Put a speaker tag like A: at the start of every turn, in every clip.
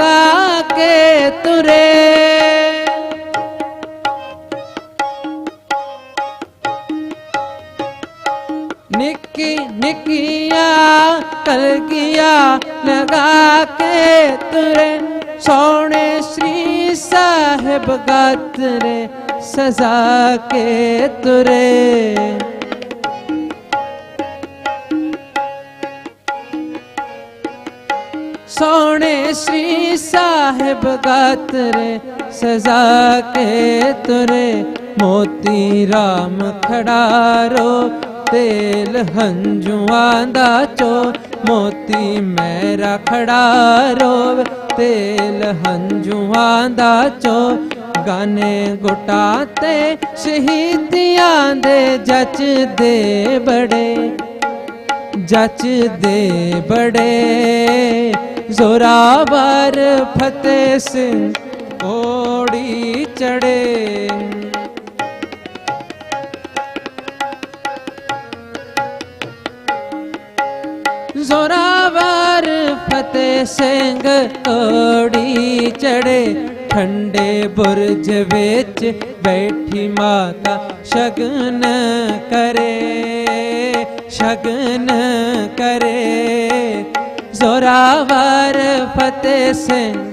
A: लगा के तुरे। निकी निकिया कल किया लगा के तुरे। सोने श्री साहेब गात्रे, सजा के तुरे। ਸ੍ਰੀ ਸਾਹਿਬ ਗਾਤਰੇ ਸਜ਼ਾ ਕੇ ਤੁਰੇ ਮੋਤੀ RAM ਖੜਾਰੋ ਤੇਲ ਹੰਝੂਆਂ ਦਾ ਚੋ ਮੋਤੀ ਮੇਰਾ ਖੜਾਰੋ ਤੇਲ ਹੰਝੂਆਂ ਦਾ ਚੋ ਗਾਨੇ ਗੁਟਾ ਤੇ ਸ਼ਹੀਦੀਆਂ ਦੇ ਜੱਚਦੇ ਬੜੇ ਜੱਚਦੇ ਬੜੇ जोरावर फतेह सिंह घोड़ी चढ़े। जोरावर फतेह सिंह घोड़ी चढ़े, ठंडे बुरज बेच बैठी माता शगन करे शगन करे। ਜ਼ੋਰਾਵਰ ਫਤਿਹ ਸਿੰਘ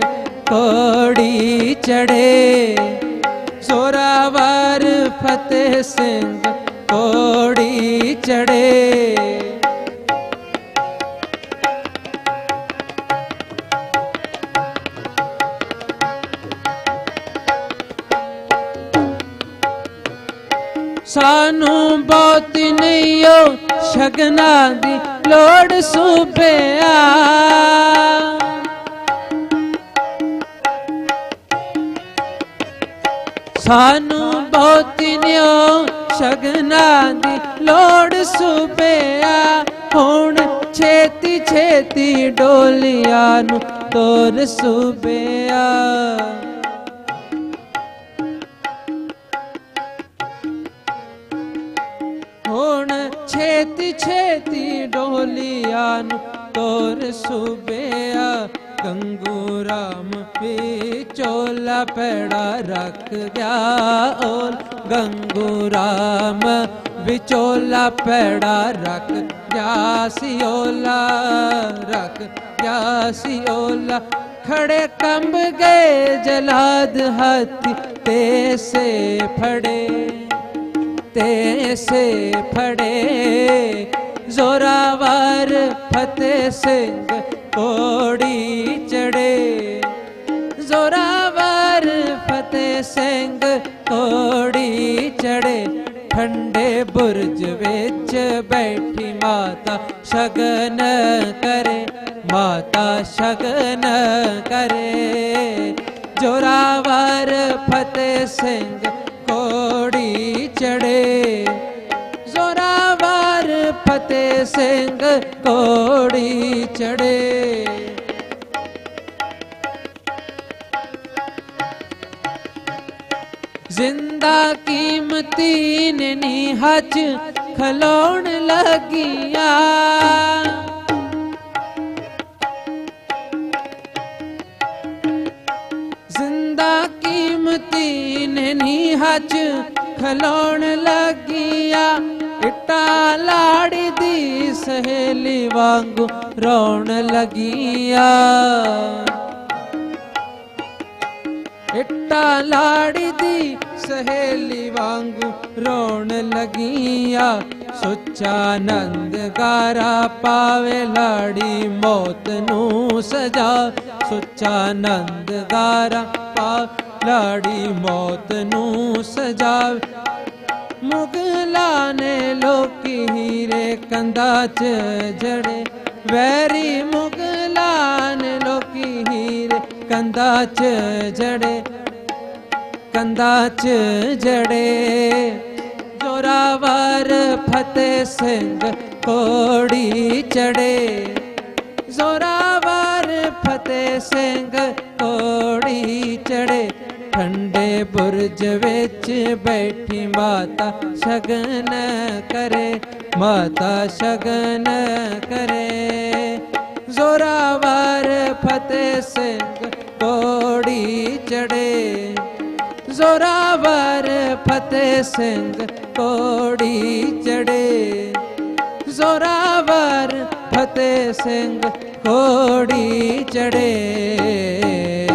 A: ਕੋੜੀ ਚੜੇ ਜ਼ੋਰਾਵਰ ਫਤਿਹ ਸਿੰਘ ਕੋੜੀ ਚੜੇ ਸਾਨੂੰ ਬਹੁਤੀ ਨਹੀਂ ਓ ਸ਼ਗਨਾ ਦੀ ਲੋੜ ਸੁਪਿਆ ਸਾਨੂੰ ਬਹੁਤ ਨਹੀਂ ਓ ਸ਼ਗਨਾ ਦੀ ਲੋੜ ਸੁਪਿਆ ਹੁਣ ਛੇਤੀ ਛੇਤੀ ਡੋਲੀਆਂ ਨੂੰ ਤੋਰ ਸੁਪਿਆ ਹੁਣ ਛੇਤੀ ਛੇਤੀ ਡੋਲੀਆਂ ਨੂੰ ਤੋਰ ਸੁਬਿਆ ਗੰਗੂ ਰਾਮ ਵੀ ਚੋਲਾ ਪੈੜਾ ਰੱਖ ਗਿਆ ਓਲ ਗੰਗੂ ਰਾਮ ਵਿਚੋਲਾ ਪੈੜਾ ਰੱਖ ਗਿਆ ਸੀ ਓਲਾ ਰੱਖ ਗਿਆ ਸੀ ਓਲਾ ਖੜੇ ਕੰਬ ਗਏ ਜਲਾਦ ਹਾਥੀ ਤੇ ਸੇ फतेह से फड़े। जोरावर फतेह सिंह कोड़ी चढ़े। जोरावर फतेह सिंह कोड़ी चढ़े। ठंडे बुर्ज बिच बैठी माता शगन करे। माता शगन करे। जोरावर फतेह सिंह चढ़े। जोरावर फतेह सिंह घोड़ी चढ़े। ज़िंदा कीमती नी हज खलोन लगिया। ज़िंदा कीमती नी हज ਖਲੋਣ ਲੱਗੀਆਂ, ਇੱਟਾਂ ਲਾੜੀ ਦੀ ਸਹੇਲੀ ਵਾਂਗੂ ਰੋਣ ਲੱਗੀਆਂ। ਇੱਟਾਂ ਲਾੜੀ ਦੀ ਸਹੇਲੀ ਵਾਂਗੂ ਰੋਣ ਲੱਗੀਆਂ। ਸੁੱਚਾ ਆਨੰਦ ਗਾਰਾ ਪਾਵੇ ਲਾੜੀ ਮੌਤ ਨੂੰ ਸਜਾ। ਸੁੱਚਾ ਆਨੰਦ ਗਾਰਾ ਪਾ ਲਾੜੀ ਮੌਤ ਨੂੰ ਸਜਾਵੇ। ਮੁਗਲਾਂ ਨੇ ਲੋਕੀ ਹੀਰੇ ਕੰਧਾਂ 'ਚ ਜੜੇ। ਵੈਰੀ ਮੁਗਲਾਂ ਨੇ ਲੋਕੀ ਹੀਰੇ ਕੰਧਾਂ 'ਚ ਜੜੇ। ਕੰਧਾਂ 'ਚ ਜੜੇ। ਜ਼ੋਰਾਵਰ ਫਤਿਹ ਸਿੰਘ ਕੋੜੀ ਚੜੇ। ਜ਼ੋਰਾਵਰ ਫਤਿਹ ਸਿੰਘ बुरज बिच बैठी माता शगन करे, माता शगन करे। जोरावर फतेह सिंह कौड़ी चढ़े। जोरावर फतेह सिंह कौड़ी चढ़े। जोरावर फतेह सिंह कौड़ी चढ़े।